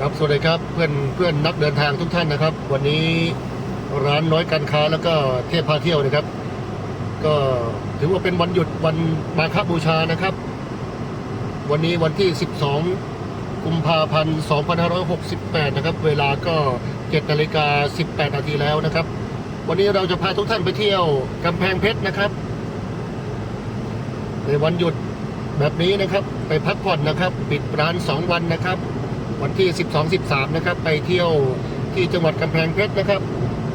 ครับสวัสดีครับเพื่อนเพื่อนนักเดินทางทุกท่านนะครับ วันนี้ร้านน้อยการค้าแล้วก็เทพพาเที่ยวนะครับ ก็ถือว่าเป็นวันหยุดวันมาฆบูชานะครับ วันนี้วันที่ 12 กุมภาพันธ์ 2568 นะครับ เวลาก็7นาฬิกา18 นาทีแล้วนะครับ วันนี้เราจะพาทุกท่านไปเที่ยวกำแพงเพชรนะครับ ในวันหยุดแบบนี้นะครับ ไปพักผ่อนนะครับ ปิดร้าน 2 วันนะครับ วันที่ 12 13 นะครับ ไปเที่ยวที่จังหวัดกำแพงเพชรนะครับ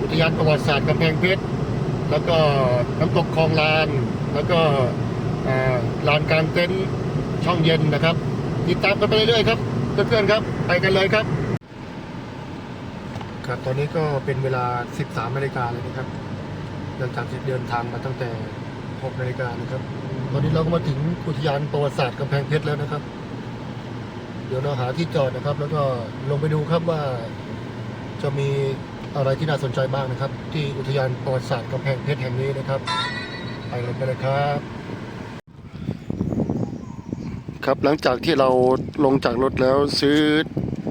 อุทยานประวัติศาสตร์กำแพงเพชร แล้วก็น้ำตกคลองลาน แล้วก็อ่าลานกลางเต็นท์ช่องเย็นนะครับ ติดตามกันไปเรื่อยๆครับเพื่อนๆครับไปกันเลยครับ ครับตอนนี้ก็เป็นเวลา 13นาฬิกาเลยนะครับหลังจากที่เดินทางมาตั้งแต่6นาฬิกานะครับ ตอนนี้เราก็มาถึงอุทยานประวัติศาสตร์กำแพงเพชรแล้วนะครับเดี๋ยวเราหาที่จอดนะครับ แล้วก็ลงไปดูครับว่า จะมีอะไรที่น่าสนใจบ้างนะครับ ที่อุทยานประวัติศาสตร์กำแพงเพชรแห่งนี้นะครับ ไปเลยกันเลยครับ ครับหลังจากที่เราลงจากรถแล้วซื้อ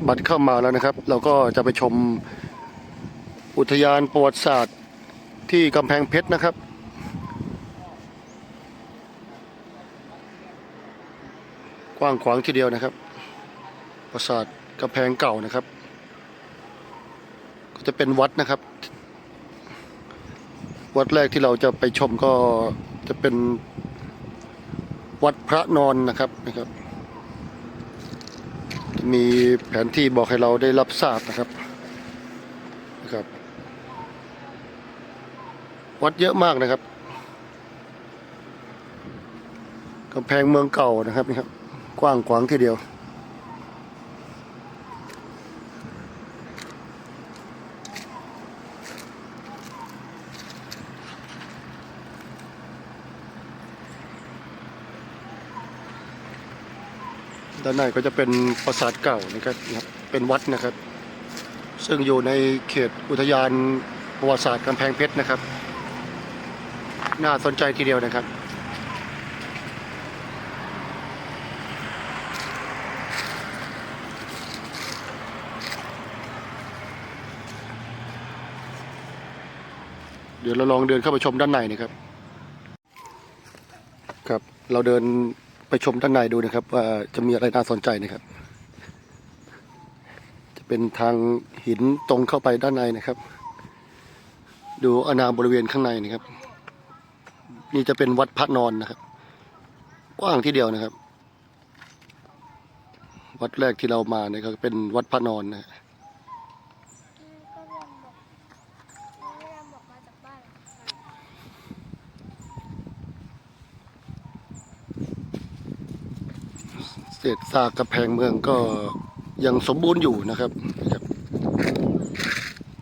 บัตรเข้ามาแล้วนะครับ เราก็จะไปชมอุทยานประวัติศาสตร์ที่กำแพงเพชรนะครับกว้างขวางทีเดียวนะครับ ปราสาทกำแพงเก่านะครับ ก็จะเป็นวัดนะครับ วัดแรกที่เราจะไปชมก็จะเป็นวัดพระนอนนะครับนะครับ มีแผนที่บอกให้เราได้รับทราบนะครับนะครับ วัดเยอะมากนะครับกำแพงเมืองเก่านะครับนี่ครับ กว้างขวางทีเดียว ด้านในก็จะเป็นปราสาทเก่านะครับนะครับเป็นวัดนะครับ ซึ่งอยู่ในเขตอุทยานประวัติศาสตร์กำแพงเพชรนะครับ น่าสนใจทีเดียวนะครับเดี๋ยวเราลองเดินเข้าไปชมด้านในนะครับ ครับ เราเดิน ไปชมด้านในดูนะครับ ว่าจะมีอะไรน่าสนใจนะครับ จะเป็นทางหินตรงเข้าไปด้านในนะครับ ดูอนาบริเวณข้างในนะครับ นี่จะเป็นวัดพระนอนนะครับกว้างที่เดียวนะครับ วัดแรกที่เรามาเนี่ยก็เป็นวัดพระนอนนะฮะ ก็เรียนบอกเรียนบอกมาจากบ้าน เศษซากกระแพงเมืองก็ยังสมบูรณ์อยู่นะครับ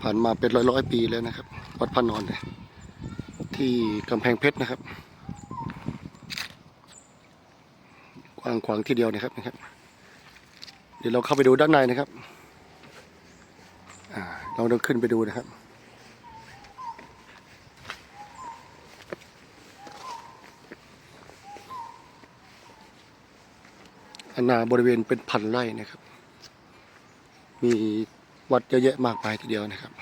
ผ่านมาเป็นร้อยร้อยปีแล้วนะครับ วัดพระนอนที่กำแพงเพชรนะครับ กว้างขวางทีเดียวนะครับนะครับ เดี๋ยวเราเข้าไปดูด้านในนะครับ เราเดินขึ้นไปดูนะครับ นาณาบริเวณเป็นพันไร่นะครับ มีวัดเยอะแยะมากมายทีเดียวนะครับ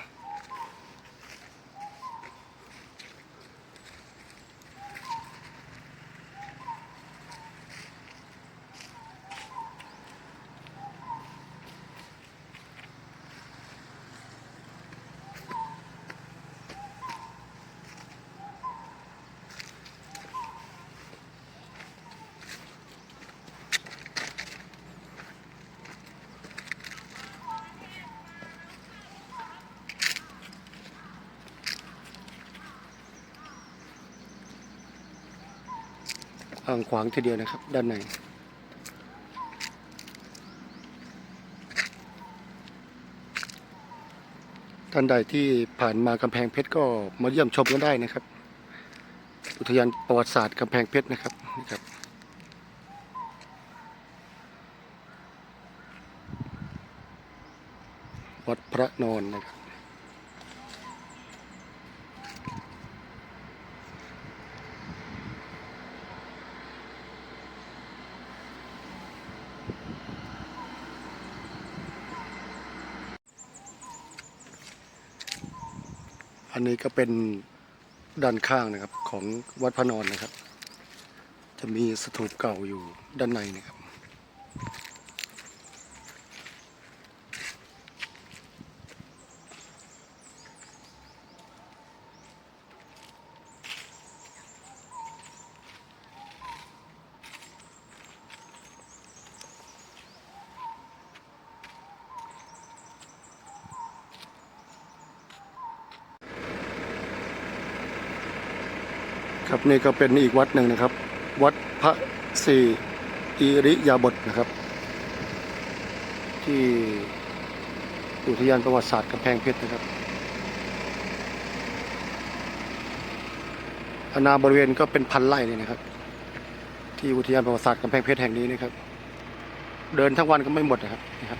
อ่างทีเดียวนะครับ ด้านในท่านใดที่ผ่านมากำแพงเพชรก็มาเยี่ยมชมกันได้นะครับ อุทยานประวัติศาสตร์กำแพงเพชรนะครับนะครับวัดพระนอนนะครับ ก็เป็นด้านข้างนะครับของวัดพระนอนนะครับ จะมีสถูปเก่าอยู่ด้านในนะครับ ครับนี่ก็เป็นอีกวัดหนึ่งนะครับ วัดพระศรีอิริยาบถนะครับ ที่อุทยานประวัติศาสตร์กำแพงเพชรนะครับอาณาบริเวณก็เป็นพันไร่เลยนะครับ ที่อุทยานประวัติศาสตร์กำแพงเพชรแห่งนี้นะครับ เดินทั้งวันก็ไม่หมดนะครับนะครับ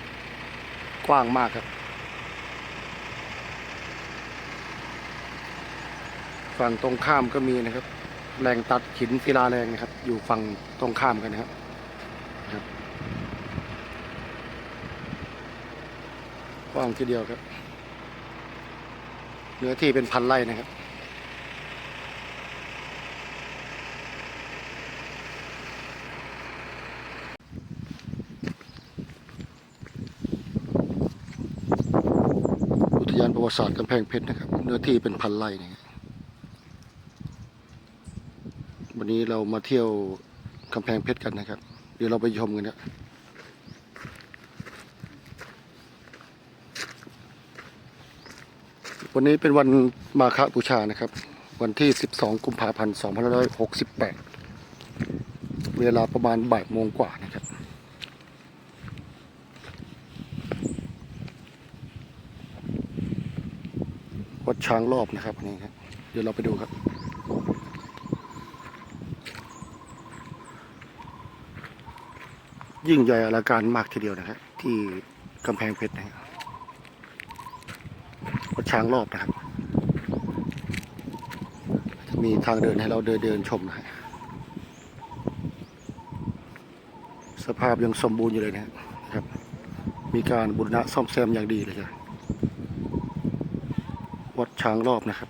กว้างมากครับ ฝั่งตรงข้ามก็มีนะครับ แรงตัดหินศิลาแรงนะครับ อยู่ฝั่งตรงข้ามกันนะครับครับกว้างทีเดียวครับเนื้อที่เป็นพันไร่นะครับอุทยานประวัติศาสตร์กำแพงเพชรนะครับ เนื้อที่เป็นพันไร่นะครับ วั นนี้เรามาเที่ยวกำแพงเพชรกันนะครับ เดี๋ยวเราไปชมกันนะวันนี้เป็นวันมาฆบูชานะครับ วันที่ 12 กุมภาพันธ์ 2568 เวลาประมาณบ่ายโมงกว่านะครับวัดช้างรอบนะครับวันนี้ครับ เดี๋ยวเราไปดูครับ ยิ่งใหญ่อลังการมากทีเดียวนะครับที่กำแพงเพชรนะครับวัดช้างรอบนะครับ มีทางเดินให้เราเดินเดินชมนะฮะสภาพยังสมบูรณ์อยู่เลยนะครับ มีการบูรณะซ่อมแซมอย่างดีเลยครับวัดช้างรอบนะครับ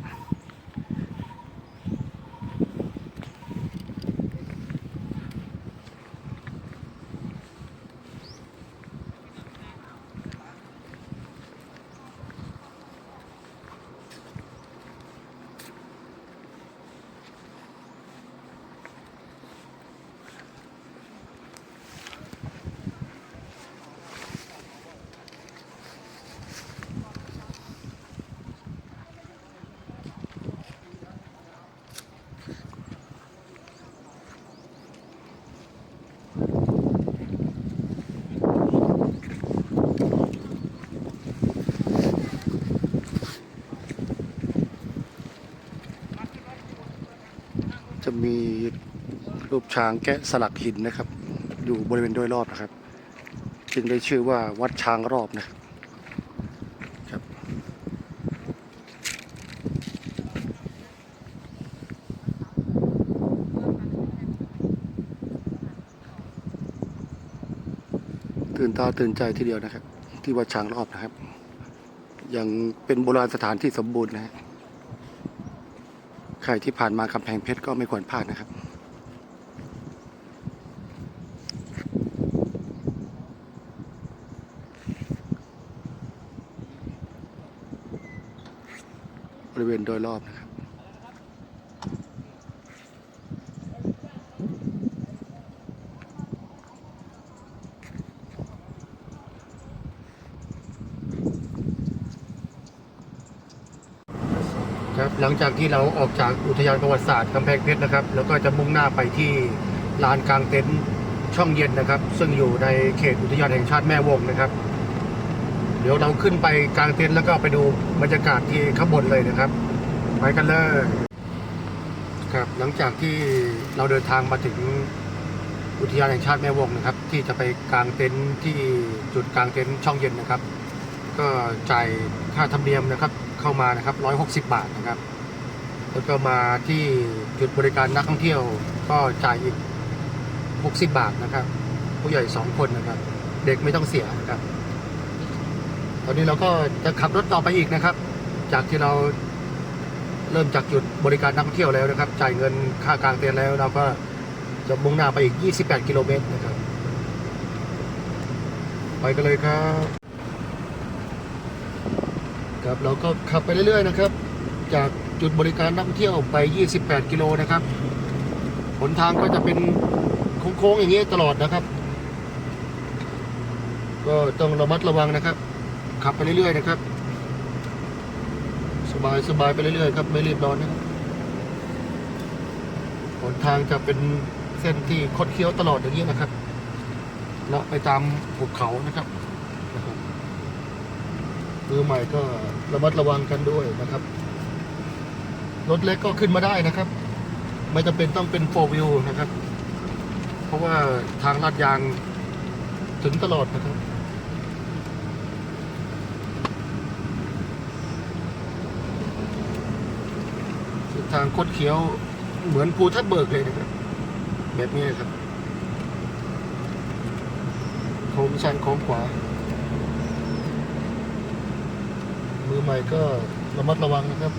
จะมี รูปช้างแกะสลักหินนะครับ อยู่บริเวณโดยรอบนะครับ จึงได้ชื่อว่าวัดช้างรอบนะครับครับตื่นตาตื่นใจทีเดียวนะครับ ที่วัดช้างรอบนะครับ ยังเป็นโบราณสถานที่สมบูรณ์นะฮะใครที่ผ่านมากำแพงเพชรก็ไม่ควรพลาดนะครับ ริเวณโดยรอบนะครับครับหลังจากที่เราออกจากอุทยานประวัติศาสตร์กำแพงเพชรนะครับ แล้วก็จะมุ่งหน้าไปที่ลานกลางเต็นท์ช่องเย็นนะครับ ซึ่งอยู่ในเขตอุทยานแห่งชาติแม่วงนะครับ ดี๋ยวเราขึ้นไปกลางเต็นท์แล้วก็ไปดูบรรยากาศที่ข้างบนเลยนะครับ ไปกันเลยครับหลังจากที่เราเดินทางมาถึงอุทยานแห่งชาติแม่วงนะครับ ที่จะไปกลางเต็นท์ที่จุดกลางเต็นท์ช่องเย็นนะครับ ก็จ่ายค่าธรรมเนียมนะครับเข้ามานะครับ 160 บาทนะครับ แล้วก็มาที่จุดบริการนักท่องเที่ยว ก็จ่ายอีก 60 บาทนะครับ ผู้ใหญ่ 2 คนนะครับ เด็กไม่ต้องเสียนะครับ ตอนนี้เราก็จะขับรถต่อไปอีกนะครับ จากที่เราเริ่มจากจุดบริการนักท่องเที่ยวแล้วนะครับ จ่ายเงินค่ากลางเต็นท์แล้วเราก็จะมุ่งหน้าไปอีก 28 กิโลเมตรนะครับ ไปกันเลยครับครับเราก็ขับไปเรื่อยๆนะครับ จากจุดบริการนักท่องเที่ยวไป 28 กิโลนะครับหนทางก็จะเป็นโค้งๆอย่างนี้ตลอดนะครับ ก็ต้องระมัดระวังนะครับ ขับไปเรื่อยๆนะครับ สบายสบายไปเรื่อยๆครับ ไม่รีบร้อนนะครับหนทางจะเป็นเส้นที่คดเคี้ยวตลอดอย่างนี้นะครับเลาะไปตามภูเขานะครับคือใหม่ก็ระมัดระวังกันด้วยนะครับ รถเล็กก็ขึ้นมาได้นะครับ ไม่จำเป็นต้องเป็นโฟวิวนะครับ เพราะว่าทางลาดยางถึงตลอดนะครับ ทางคดเคี้ยว เหมือนภูทับเบิกเลยนะครับ แบบนี้ครับโค้งชันโค้งขวา มือใหม่ก็ระมัดระวังนะครับ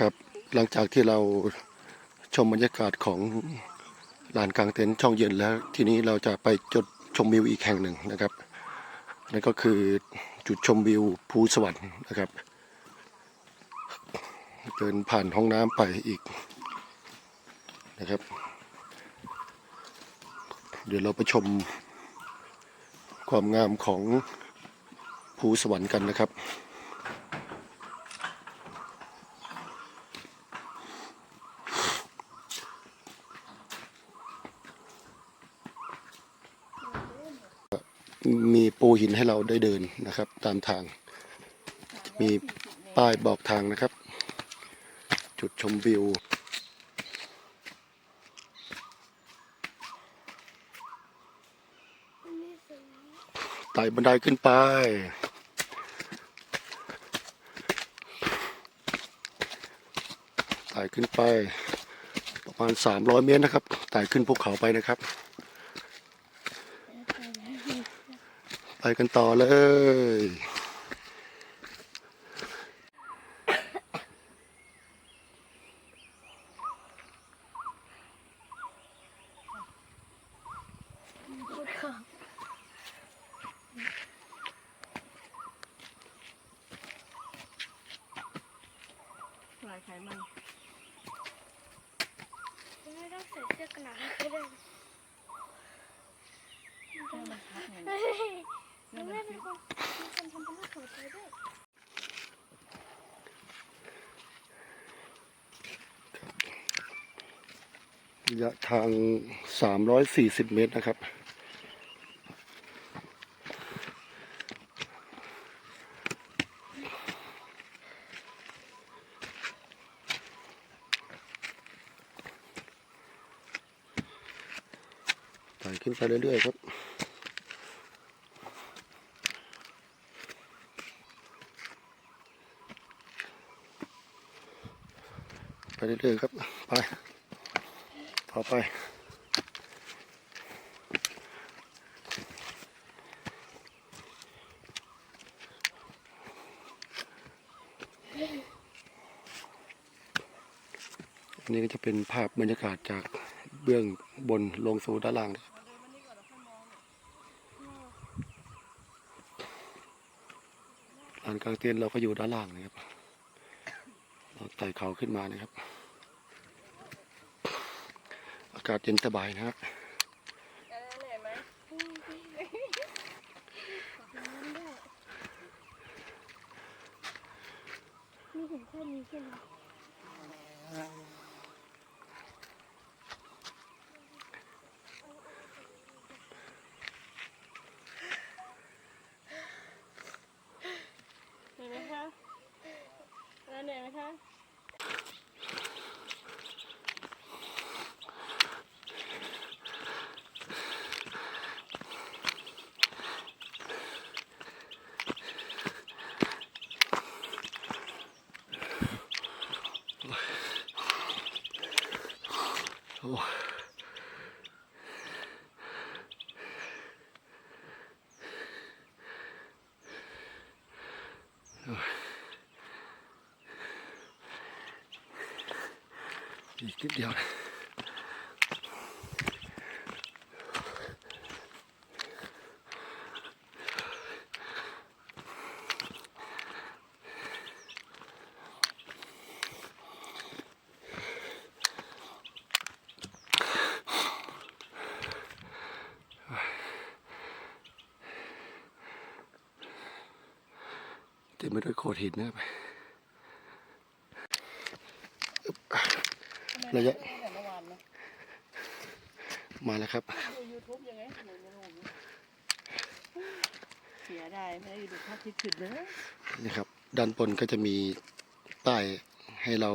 ครับหลังจากที่เราชมบรรยากาศของลานกลางเต็นท์ช่องเย็นแล้ว ทีนี้เราจะไปจุดชมวิวอีกแห่งหนึ่งนะครับนั่นก็คือจุดชมวิวภูสวรรค์นะครับ เดินผ่านห้องน้ำไปอีกนะครับ เดี๋ยวเราไปชมความงามของภูสวรรค์กันนะครับ มีปูหินให้เราได้เดินนะครับ ตามทาง มีป้ายบอกทางนะครับ จุดชมวิว ไต่บันไดขึ้นไป ไต่ขึ้นไป ประมาณ 300 เมตรนะครับ ไต่ขึ้นภูเขาไปนะครับ ไปกันต่อเลย ระยะทาง 340 เมตรนะครับ ไต่ขึ้นไปเรื่อยๆครับไปเรื่อยๆครับ ไป ต่อไป อันนี้ก็จะเป็นภาพบรรยากาศจากเบื้องบนลงสู่ด้านล่างนะครับลานกลางเต็นท์เราก็อยู่ด้านล่างนะครับ เราไต่เขาขึ้นมานะครับ อากาศเย็นสบายนะฮะบ เหนื่อยไหม มีถึงแค่นี้ใช่ไหม เหนื่อยไหมคะเหนื่อยไหมคะ โอ้อีก นิดเดียวเต็มไปด้วยโขดหินนะครั ระยะตั้งแต่เมื่อวานนะมาแล้วครับดูยูทูบยังไงหนูไม่รู้เสียดายไม่ได้ดูภาพที่สุดเลยนี่ครับ ด้านบนก็จะมีป้ายให้เรา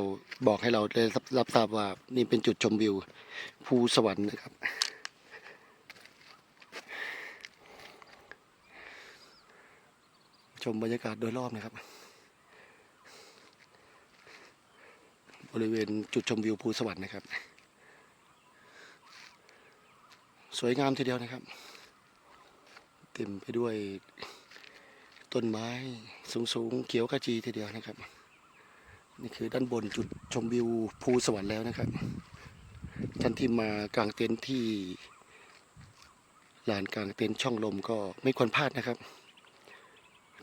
บอกให้เราได้รับรับทราบว่านี่เป็นจุดชมวิวภูสวรรค์นะครับ ชมบรรยากาศโดยรอบนะครับ ริเวณจุดชมวิวภูสวรรค์นะครับ สวยงามทีเดียวนะครับ เต็มไปด้วยต้นไม้สูงๆเขียวขจีทีเดียวนะครับ นี่คือด้านบนจุดชมวิวภูสวรรค์แล้วนะครับ ท่านที่มากางเต็นท์ที่ลานกลางเต็นท์ช่องลมก็ไม่ควรพลาดนะครับ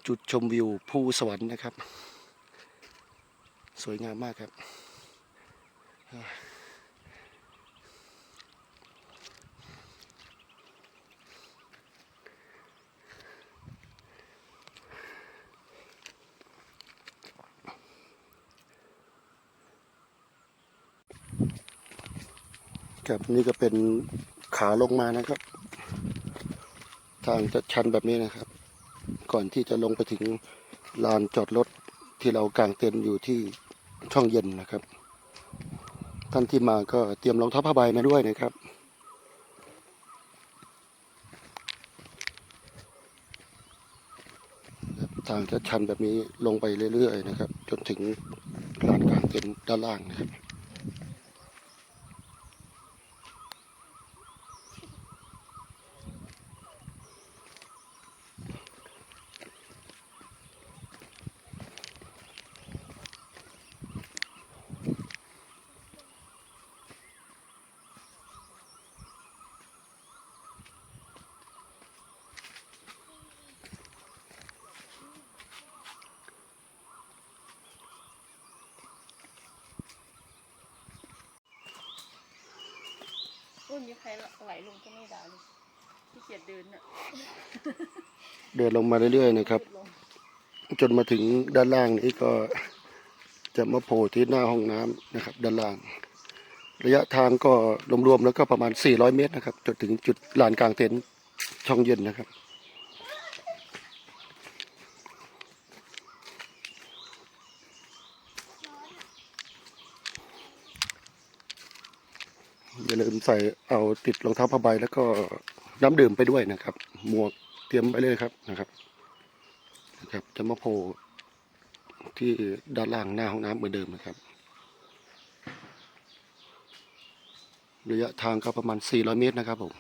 จุดชมวิวภูสวรรค์นะครับ สวยงามมากครับ ครับนี่ก็เป็นขาลงมานะครับ ทางจะชันแบบนี้นะครับ ก่อนที่จะลงไปถึงลานจอดรถที่เรากางเต็นท์อยู่ที่ช่องเย็นนะครับ ท่านที่มาก็เตรียมรองเท้าผ้าใบมาด้วยนะครับ ทางจะชันแบบนี้ลงไปเรื่อยๆนะครับ จนถึงลานกางเต็นท์ด้านล่างนะครับ โอ้ยมีใครไหลลงก็ไม่ได้เลยที่ เกียจเดินน่ะเดินลงมาเรื่อยๆนะครับ จนมาถึงด้านล่างนี้ก็จะมาโผล่ที่หน้าห้องน้ำนะครับ ด้านล่าง ระยะทางก็รวมๆแล้วก็ประมาณ 400 เมตรนะครับจนถึงจุดลานกลางเต็นท์ช่องเย็นนะครับอย่าลืมใส่เอาติดรองเท้าผ้าใบแล้วก็ น้ำดื่มไปด้วยนะครับ หมวกเตรียมไปเลยครับนะครับนะครับ จะมาโพที่ด้านล่างหน้าห้องน้ำเหมือนเดิมนะครับ ระยะทางก็ประมาณ 400 เมตรนะครับผม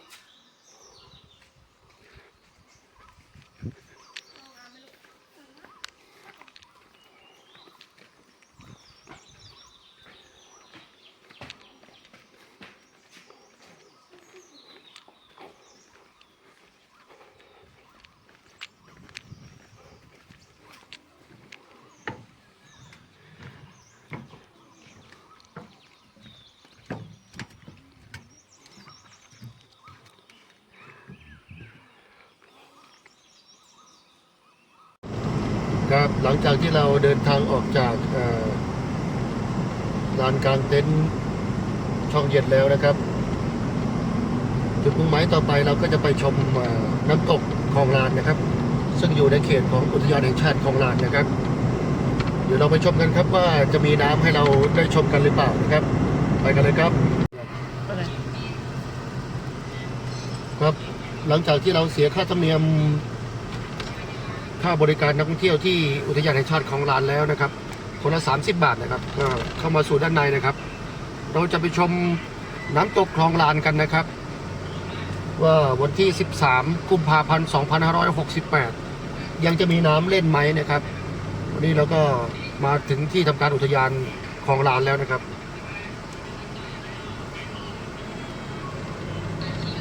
ครับ หลังจากที่เราเดินทางออกจากเอ่อลานกลางเต็นท์ช่องเย็นแล้วนะครับ จุดมุ่งหมายต่อไปเราก็จะไปชมเอ่อน้ำตกคลองลานนะครับ ซึ่งอยู่ในเขตของอุทยานแห่งชาติคลองลานนะครับ เดี๋ยวเราไปชมกันครับว่าจะมีน้ำให้เราได้ชมกันหรือเปล่านะครับ ไปกันเลยครับ ครับหลังจากที่เราเสียค่าธรรมเนียม ค่าบริการนักท่องเที่ยวที่อุทยานแห่งชาติของลานแล้วนะครับ คนละ 30 บาทนะครับก็เข้ามาสู่ด้านในนะครับ เราจะไปชมน้ำตกคลองลานกันนะครับ ว่าวันที่ 13 กุมภาพันธ์ 2568 ยังจะมีน้ำเล่นไหมนะครับ วันนี้เราก็มาถึงที่ทำการอุทยานคลองลานแล้วนะครับ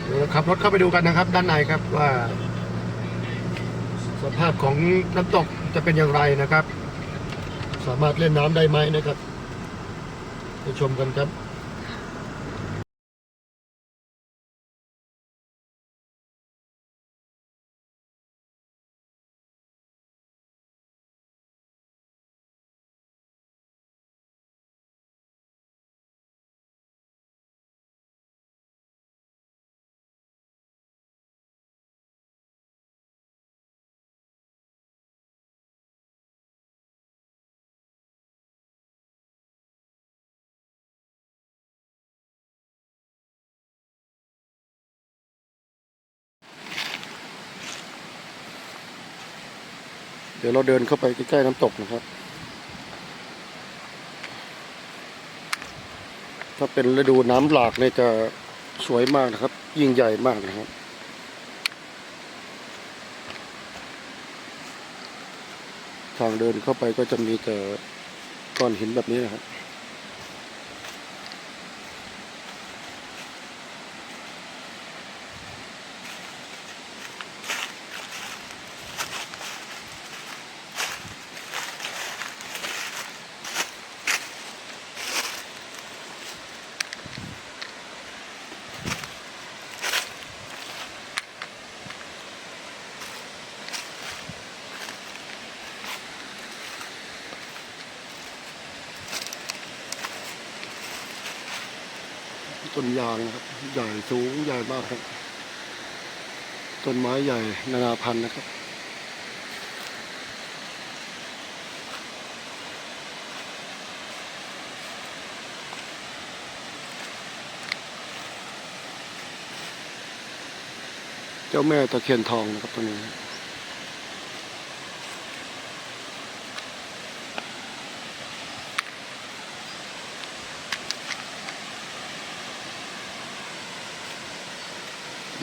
เดี๋ยวเราขับรถเข้าไปดูกันนะครับ ด้านในครับว่า สภาพของน้ำตกจะเป็นอย่างไรนะครับ สามารถเล่นน้ำได้ไหมนะครับไปชมกันครับ เดี๋ยวเราเดินเข้าไปใกล้ๆน้ำตกนะครับ ถ้าเป็นฤดูน้ำหลากเนี่ยจะสวยมากนะครับ ยิ่งใหญ่มากนะครับทางเดินเข้าไปก็จะมีแต่ก้อนหินแบบนี้นะครับ ต้นยางนะครับ ใหญ่สูงใหญ่มากครับ ต้นไม้ใหญ่นานาพันธุ์นะครับ เจ้าแม่ตะเคียนทองนะครับตรงนี้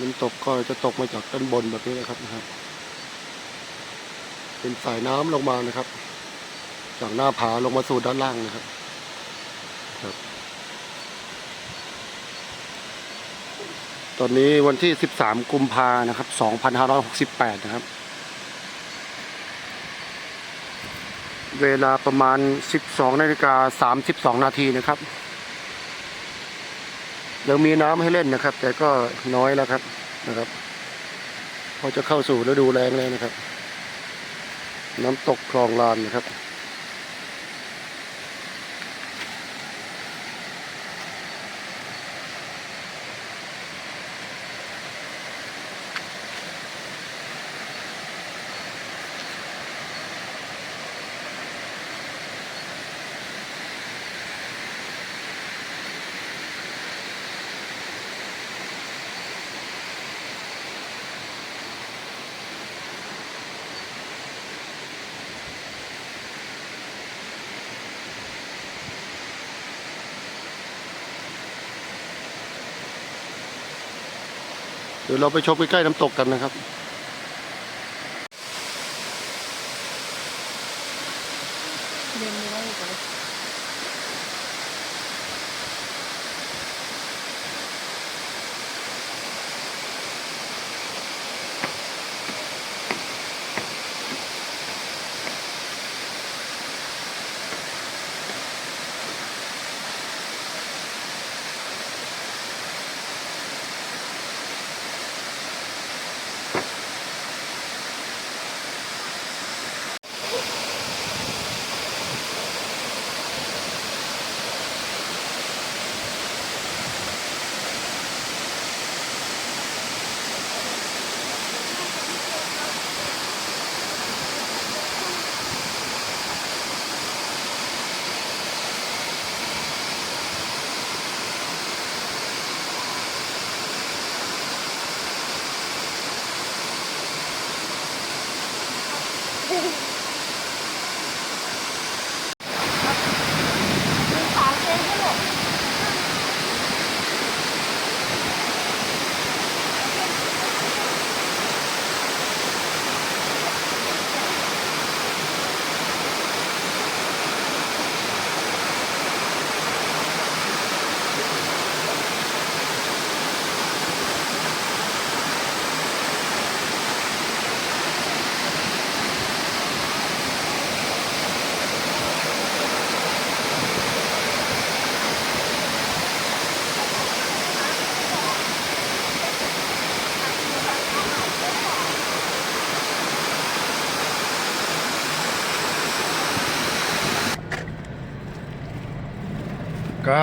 น้ำตกก็จะตกมาจากด้านบนแบบนี้นะครับนะครับ เป็นสายน้ำลงมานะครับ จากหน้าผาลงมาสู่ด้านล่างนะครับครับตอนนี้วันที่ 13 กุมภานะครับ 2568 นะครับ เวลาประมาณ 12นาฬิกา32 นาทีนะครับ ยังมีน้ำให้เล่นนะครับ แต่ก็น้อยแล้วครับนะครับพอจะเข้าสู่ฤดูแล้งแล้วนะครับ น้ำตกคลองลานนะครับ เดี๋ยวเราไปชมใกล้ๆน้ำตกกันนะครับ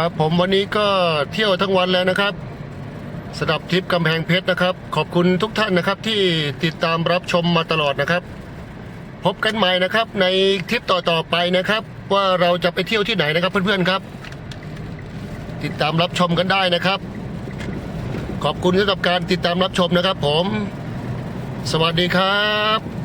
ครับผมวันนี้ก็เที่ยวทั้งวันแล้วนะครับสำหรับทริปกำแพงเพชรนะครับ ขอบคุณทุกท่านนะครับที่ติดตามรับชมมาตลอดนะครับ พบกันใหม่นะครับในทริปต่อๆไปนะครับ ว่าเราจะไปเที่ยวที่ไหนนะครับเพื่อนๆครับ ติดตามรับชมกันได้นะครับ ขอบคุณสำหรับการติดตามรับชมนะครับ ผม สวัสดีครับ